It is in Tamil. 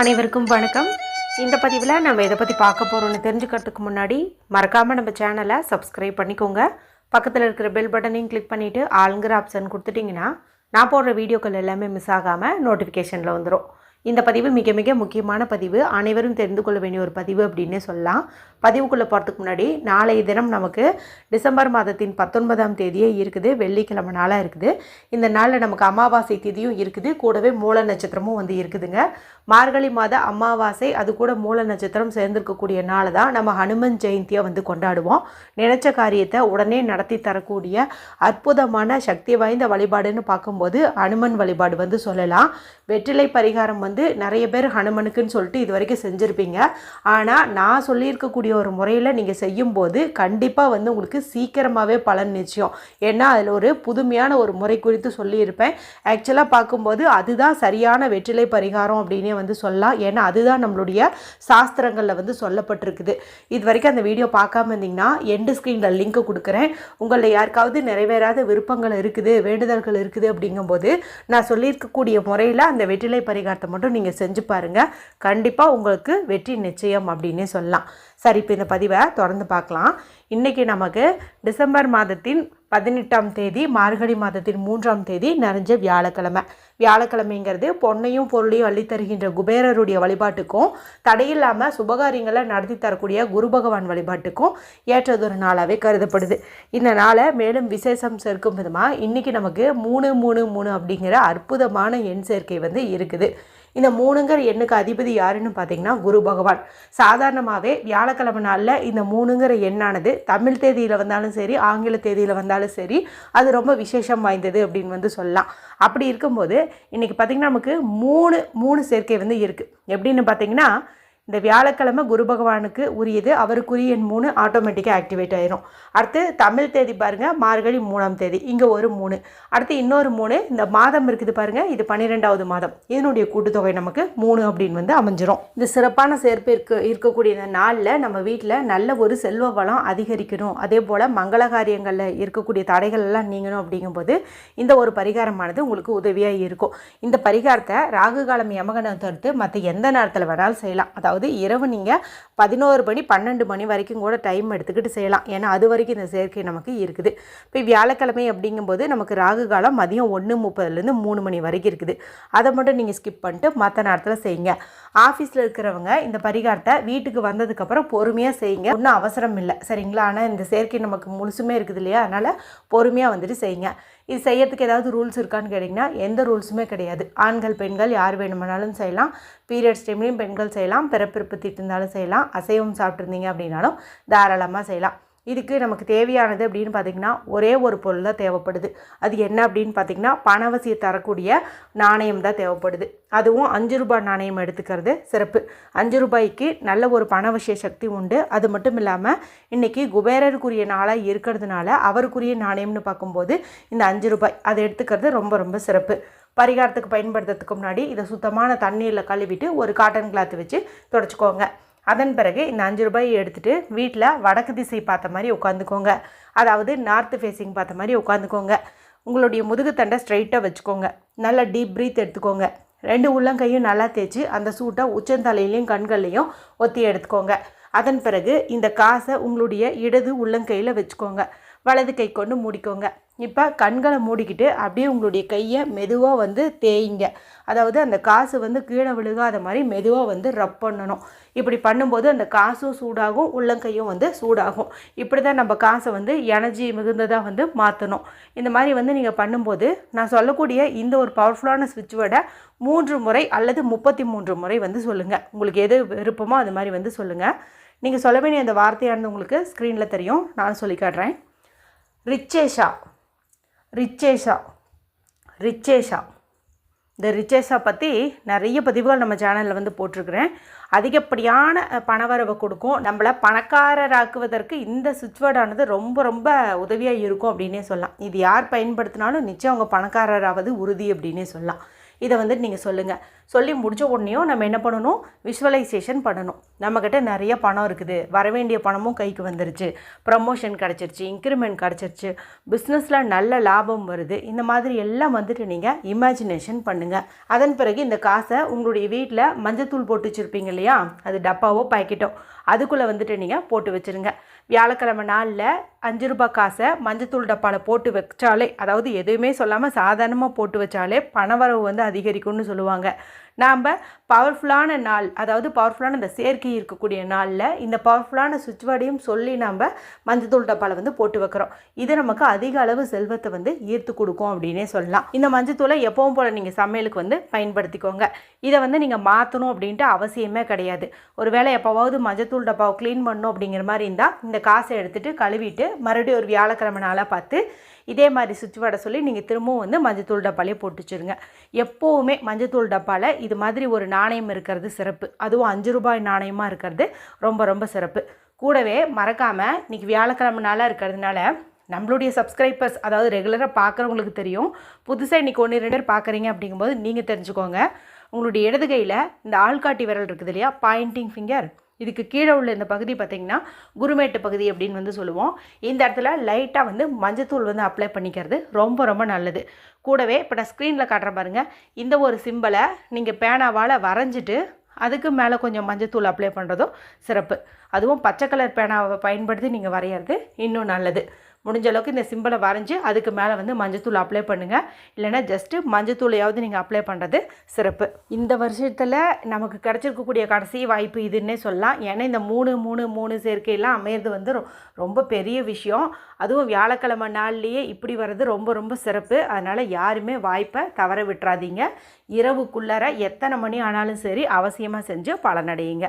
அனைவருக்கும் வணக்கம். இந்த பதிவில் நம்ம எதை பற்றி பார்க்க போகிறோம்னு தெரிஞ்சுக்கிறதுக்கு முன்னாடி மறக்காமல் நம்ம சேனலை சப்ஸ்கிரைப் பண்ணிக்கோங்க. பக்கத்தில் இருக்கிற பெல் பட்டனையும் கிளிக் பண்ணிவிட்டு ஆளுங்கிற ஆப்ஷன் கொடுத்துட்டிங்கன்னா நான் போடுற வீடியோக்கள் எல்லாமே மிஸ் ஆகாமல் நோட்டிஃபிகேஷனில் வந்துடும் இந்த பதிவு மிக மிக முக்கியமான பதிவு. அனைவரும் தெரிந்து கொள்ள வேண்டிய ஒரு பதிவு அப்படின்னே சொல்லலாம். பதிவுக்குள்ளே போகிறதுக்கு முன்னாடி நாளைய தினம் நமக்கு டிசம்பர் மாதத்தின் பத்தொன்பதாம் தேதியே இருக்குது வெள்ளிக்கிழமை நாளாக இருக்குது. இந்த நாளில் நமக்கு அமாவாசை திதியும் இருக்குது கூடவே மூல நட்சத்திரமும் வந்து இருக்குதுங்க. மார்கழி மாத அமாவாசை அது கூட மூல நட்சத்திரம் சேர்ந்திருக்கக்கூடிய நாள் தான் நம்ம ஹனுமன் ஜெயந்தியை வந்து கொண்டாடுவோம். நினைச்ச காரியத்தை உடனே நடத்தி தரக்கூடிய அற்புதமான சக்தி வாய்ந்த வழிபாடுன்னு பார்க்கும்போது ஹனுமன் வழிபாடு வந்து சொல்லலாம். வெற்றிலை பரிகாரம் வந்து நிறைய பேர் ஹனுமனுக்குன்னு சொல்லிட்டு இது வரைக்கும் செஞ்சுருப்பீங்க. ஆனால் நான் சொல்லியிருக்கக்கூடிய ஒரு முறையில் நீங்கள் செய்யும்போது கண்டிப்பாக வந்து உங்களுக்கு சீக்கிரமாகவே பலன் நிச்சயம். ஏன்னா அதில் ஒரு புதுமையான ஒரு முறை குறித்து சொல்லியிருப்பேன். ஆக்சுவலாக பார்க்கும்போது அதுதான் சரியான வெற்றிலை பரிகாரம் அப்படின்னே வந்து சொல்லலாம். ஏன்னா அதுதான் நம்மளுடைய சாஸ்திரங்களில் வந்து சொல்லப்பட்டிருக்குது. இது வரைக்கும் அந்த வீடியோ பார்க்காம இருந்தீங்கன்னா எண்டு ஸ்க்ரீனில் லிங்க் கொடுக்குறேன். உங்களில் யாருக்காவது நிறைவேறாத விருப்பங்கள் இருக்குது வேண்டுதல்கள் இருக்குது அப்படிங்கும்போது நான் சொல்லியிருக்கக்கூடிய முறையில் அந்த வெற்றிலை பரிகாரத்தை மட்டும் நீங்கள் செஞ்சு பாருங்கள் கண்டிப்பாக உங்களுக்கு வெற்றி நிச்சயம் அப்படின்னே சொல்லலாம். சரி இப்போ இந்த பதிவை தொடர்ந்து பார்க்கலாம். இன்றைக்கி நமக்கு டிசம்பர் மாதத்தின் பதினெட்டாம் தேதி மார்கழி மாதத்தின் மூன்றாம் தேதி நிறைஞ்ச வியாழக்கிழமை. வியாழக்கிழமைங்கிறது பொன்னையும் பொருளையும் அள்ளி தருகின்ற குபேரருடைய வழிபாட்டுக்கும் தடையில்லாமல் சுபகாரியங்களை நடத்தி தரக்கூடிய குரு பகவான் வழிபாட்டுக்கும் ஏற்றதொரு நாளாகவே கருதப்படுது. இந்த நாளை மேலும் விசேஷம் சேர்க்கும் விதமாக இன்றைக்கி நமக்கு மூணு மூணு மூணு அப்படிங்கிற அற்புதமான எண் சேர்க்கை வந்து இருக்குது. இந்த மூணுங்கிற எண்ணுக்கு அதிபதி யாருன்னு பார்த்தீங்கன்னா குரு பகவான். சாதாரணமாகவே வியாழக்கிழமை நாளில் இந்த மூணுங்கிற எண்ணானது தமிழ் தேதியில் வந்தாலும் சரி ஆங்கில தேதியில் வந்தாலும் சரி அது ரொம்ப விசேஷம் வாய்ந்தது அப்படின்னு வந்து சொல்லலாம். அப்படி இருக்கும்போது இன்றைக்கி பார்த்திங்கன்னா நமக்கு மூணு மூணு சேர்க்கை வந்து இருக்குது எப்படின்னு பார்த்தீங்கன்னா இந்த வியாழக்கிழமை குரு பகவானுக்கு உரியது. அவருக்குரிய எண் மூணு ஆட்டோமேட்டிக்காக ஆக்டிவேட் ஆயிரும். அடுத்து தமிழ் தேதி பாருங்கள் மார்கழி மூணாம் தேதி. இங்கே ஒரு மூணு. அடுத்து இன்னொரு மூணு. இந்த மாதம் இருக்குது பாருங்கள் இது பன்னிரெண்டாவது மாதம். இதனுடைய கூட்டுத்தொகை நமக்கு மூணு அப்படின்னு வந்து அமைஞ்சிரும். இந்த சிறப்பான சேர்ப்பு இருக்க இருக்கக்கூடிய இந்த நாளில் நம்ம வீட்டில் நல்ல ஒரு செல்வ வளம் அதிகரிக்கணும். அதே போல் மங்கள காரியங்களில் இருக்கக்கூடிய தடைகள் எல்லாம் நீங்கணும் அப்படிங்கும்போது இந்த ஒரு பரிகாரமானது உங்களுக்கு உதவியாக இருக்கும். இந்த பரிகாரத்தை ராகு காலம் யமகனை தவிர்த்து மற்ற எந்த நேரத்தில் வேணாலும் செய்யலாம். அதாவது அதாவது இரவு நீங்கள் பதினோரு மணி பன்னெண்டு மணி வரைக்கும் கூட டைம் எடுத்துக்கிட்டு செய்யலாம். ஏன்னா அது வரைக்கும் இந்த சேர்க்கை நமக்கு இருக்குது. இப்போ வியாழக்கிழமை அப்படிங்கும்போது நமக்கு ராகு காலம் மதியம் ஒன்று முப்பதுலேருந்து மூணு மணி வரைக்கும் இருக்குது. அதை மட்டும் நீங்கள் ஸ்கிப் பண்ணிட்டு மற்ற நேரத்தில் செய்யுங்க. ஆஃபீஸில் இருக்கிறவங்க இந்த பரிகாரத்தை வீட்டுக்கு வந்ததுக்கப்புறம் பொறுமையாக செய்யுங்க. ஒன்றும் அவசரம் இல்லை. சரிங்களா? ஆனால் இந்த செயற்கை நமக்கு முழுசுமே இருக்குது இல்லையா? அதனால் பொறுமையாக வந்துட்டு செய்யுங்க. இது செய்யறதுக்கு ஏதாவது ரூல்ஸ் இருக்கான்னு கேட்டிங்கன்னா எந்த ரூல்ஸுமே கிடையாது. ஆண்கள் பெண்கள் யார் வேணுமானாலும் செய்யலாம். பீரியட்ஸ் டைம்லேயும் பெண்கள் செய்யலாம். பிறப்பிறப்பு திட்டிருந்தாலும் செய்யலாம். அசைவம் சாப்பிட்ருந்தீங்க அப்படின்னாலும் தாராளமாக செய்யலாம். இதுக்கு நமக்கு தேவையானது அப்படின்னு பார்த்திங்கன்னா ஒரே ஒரு பொருள் தான் தேவைப்படுது. அது என்ன அப்படின்னு பார்த்திங்கன்னா பணவசியை தரக்கூடிய நாணயம் தான் தேவைப்படுது. அதுவும் அஞ்சு ரூபாய் நாணயம் எடுத்துக்கிறது சிறப்பு. அஞ்சு ரூபாய்க்கு நல்ல ஒரு பணவசிய சக்தி உண்டு. அது மட்டும் இல்லாமல் இன்றைக்கி குபேரருக்குரிய நாளாக இருக்கிறதுனால அவருக்குரிய நாணயம்னு பார்க்கும்போது இந்த அஞ்சு ரூபாய் அதை எடுத்துக்கிறது ரொம்ப ரொம்ப சிறப்பு. பரிகாரத்துக்கு பயன்படுத்துறதுக்கு முன்னாடி இதை சுத்தமான தண்ணீரில் கழுவிட்டு ஒரு காட்டன் கிளாத் வச்சு தொடச்சிக்கோங்க. அதன் பிறகு இந்த அஞ்சு ரூபாயை எடுத்துகிட்டு வீட்டில் வடக்கு திசை பார்த்த மாதிரி உட்காந்துக்கோங்க. அதாவது நார்த்து ஃபேஸிங் பார்த்த மாதிரி உட்காந்துக்கோங்க. உங்களுடைய முதுகுத்தண்டை ஸ்ட்ரைட்டாக வச்சுக்கோங்க. நல்லா டீப் ப்ரீத் எடுத்துக்கோங்க. ரெண்டு உள்ளங்கையும் நல்லா தேய்ச்சி அந்த சூட்டை உச்சந்தலையிலையும் கண்கள்லையும் ஒத்தி எடுத்துக்கோங்க. அதன் பிறகு இந்த காசை உங்களுடைய இடது உள்ளங்கையில் வச்சுக்கோங்க. வலது கை கொண்டு மூடிக்கோங்க. இப்போ கண்களை மூடிக்கிட்டு அப்படியே உங்களுடைய கையை மெதுவாக வந்து தேய்ங்க. அதாவது அந்த காசு வந்து கீழே விழுகாத மாதிரி மெதுவாக வந்து ரப் பண்ணணும். இப்படி பண்ணும்போது அந்த காசும் சூடாகும் உள்ளங்கையும் வந்து சூடாகும். இப்படி தான் நம்ம காசை வந்து எனர்ஜி மிகுந்ததாக வந்து மாற்றணும் இந்த மாதிரி வந்து நீங்கள் பண்ணும்போது நான் சொல்லக்கூடிய இந்த ஒரு பவர்ஃபுல்லான சுவிட்ச் வேர்டை மூன்று முறை அல்லது முப்பத்தி மூன்று முறை வந்து சொல்லுங்கள் உங்களுக்கு எது விருப்பமோ அது மாதிரி வந்து சொல்லுங்கள் நீங்கள் சொல்ல வேண்டிய அந்த வார்த்தையானது உங்களுக்கு ஸ்க்ரீனில் தெரியும். நான் சொல்லி காட்டுறேன். ரிச்சேஷா ரிச்சேஷா ரிச்சேஷா இந்த ரிச்சேஷா பற்றி நிறைய பதிவுகள் நம்ம சேனலில் வந்து போட்டிருக்கிறேன். அதிகப்படியான பணவரவை கொடுக்கும். நம்மளை பணக்காரராக்குவதற்கு இந்த சுவிட்ச்வேர்டானது ரொம்ப ரொம்ப உதவியாக இருக்கும் அப்படின்னே சொல்லலாம். இது யார் பயன்படுத்தினாலும் நிச்சயம் அவங்க பணக்காரராவது உறுதி அப்படின்னே சொல்லலாம். இதை வந்து நீங்கள் சொல்லுங்கள் சொல்லி முடித்த உடனேயும் நம்ம என்ன பண்ணணும்? விஷுவலைசேஷன் பண்ணணும். நம்மக்கிட்ட நிறைய பணம் இருக்குது. வர வேண்டிய பணமும் கைக்கு வந்துருச்சு. ப்ரமோஷன் கிடச்சிருச்சு இன்க்ரிமெண்ட் கிடச்சிருச்சு. பிஸ்னஸில் நல்ல லாபம் வருது. இந்த மாதிரி எல்லாம் வந்துட்டு நீங்கள் இமேஜினேஷன் பண்ணுங்கள் அதன் பிறகு இந்த காசை உங்களுடைய வீட்டில் மஞ்சத்தூள் போட்டு வச்சுருப்பீங்க இல்லையா? அது டப்பாவோ பாக்கெட்டோ அதுக்குள்ளே வந்துட்டு நீங்கள் போட்டு வச்சுருங்க. வியாழக்கிழமை நாளில் அஞ்சு ரூபாய் காசை மஞ்சத்தூள் டப்பாவில் போட்டு வச்சாலே அதாவது எதுவுமே சொல்லாமல் சாதாரணமாக போட்டு வச்சாலே பணவரவு வந்து அதிகரிக்கும்னு சொல்லுவாங்க. நாம் பவர்ஃபுல்லான நாள் அதாவது பவர்ஃபுல்லான இந்த சேர்க்கை இருக்கக்கூடிய நாளில் இந்த பவர்ஃபுல்லான சுவிட்ச் வேர்டையும் சொல்லி நாம் மஞ்சத்தூள் டப்பாவில் வந்து போட்டு வைக்கிறோம். இது நமக்கு அதிக அளவு செல்வத்தை வந்து ஈர்த்து கொடுக்கும் அப்படின்னே சொல்லலாம். இந்த மஞ்சத்தூளை எப்பவும் போல் நீங்கள் சமையலுக்கு வந்து பயன்படுத்திக்கோங்க. இதை வந்து நீங்கள் மாற்றணும் அப்படின்ட்டு அவசியமே கிடையாது. ஒரு வேளை எப்போவாவது மஞ்சத்தூள் டப்பாவை க்ளீன் பண்ணணும் அப்படிங்கிற மாதிரி இருந்தால் இந்த காசை எடுத்துகிட்டு கழுவிட்டு மறுபடியும் ஒரு வியாழக்கிழமை நாளாக பார்த்து இதே மாதிரி சுவிட்ச் வடை சொல்லி நீங்கள் திரும்பவும் வந்து மஞ்சத்தூள் டப்பாலே போட்டு வச்சுருங்க. எப்போவுமே மஞ்சத்தூள் டப்பாவில் இது மாதிரி ஒரு நாணயம் இருக்கிறது சிறப்பு. அதுவும் அஞ்சு ரூபாய் நாணயமாக இருக்கிறது ரொம்ப ரொம்ப சிறப்பு. கூடவே மறக்காமல் இன்றைக்கி வியாழக்கிழமை நாளாக இருக்கிறதுனால நம்மளுடைய சப்ஸ்கிரைபர்ஸ் அதாவது ரெகுலராக பார்க்குறவங்களுக்கு தெரியும். புதுசாக இன்றைக்கி ஒன்று ரெண்டு பேர் பார்க்குறீங்க அப்படிங்கும்போது நீங்கள் தெரிஞ்சுக்கோங்க. உங்களுடைய இடது கையில் இந்த ஆள்காட்டி விரல் இருக்குது இல்லையா? பாயிண்டிங் ஃபிங்கர் இதுக்கு கீழே உள்ள இந்த பகுதி பார்த்திங்கன்னா குருமேட்டு பகுதி அப்படின்னு வந்து சொல்லுவோம். இந்த இடத்துல லைட்டாக வந்து மஞ்சத்தூள் வந்து அப்ளை பண்ணிக்கிறது ரொம்ப ரொம்ப நல்லது. கூடவே இப்போ நான் ஸ்க்ரீனில் காட்டுற பாருங்கள் இந்த ஒரு சிம்பிளை நீங்கள் பேனாவால் வரைஞ்சிட்டு அதுக்கு மேலே கொஞ்சம் மஞ்சத்தூள் அப்ளை பண்ணுறதும் சிறப்பு. அதுவும் பச்சை கலர் பேனாவை பயன்படுத்தி நீங்கள் வரைகிறது இன்னும் நல்லது. முடிஞ்ச அளவுக்கு இந்த சிம்பிளை வரைஞ்சி அதுக்கு மேலே வந்து மஞ்சத்தூள் அப்ளை பண்ணுங்கள் இல்லைனா ஜஸ்ட்டு மஞ்சத்தூளையாவது நீங்கள் அப்ளை பண்ணுறது சிறப்பு. இந்த வருஷத்தில் நமக்கு கிடச்சிருக்கக்கூடிய கடைசி வாய்ப்பு இதுன்னே சொல்லலாம். ஏன்னா இந்த மூணு மூணு மூணு சேர்க்கையெல்லாம் அமையிறது வந்து ரொம்ப பெரிய விஷயம். அதுவும் வியாழக்கிழமை நாள்லேயே இப்படி வர்றது ரொம்ப ரொம்ப சிறப்பு. அதனால் யாருமே வாய்ப்பை தவற விட்டுறாதீங்க. இரவுக்குள்ளார எத்தனை மணி ஆனாலும் சரி அவசியமாக செஞ்சு பலனடையுங்க.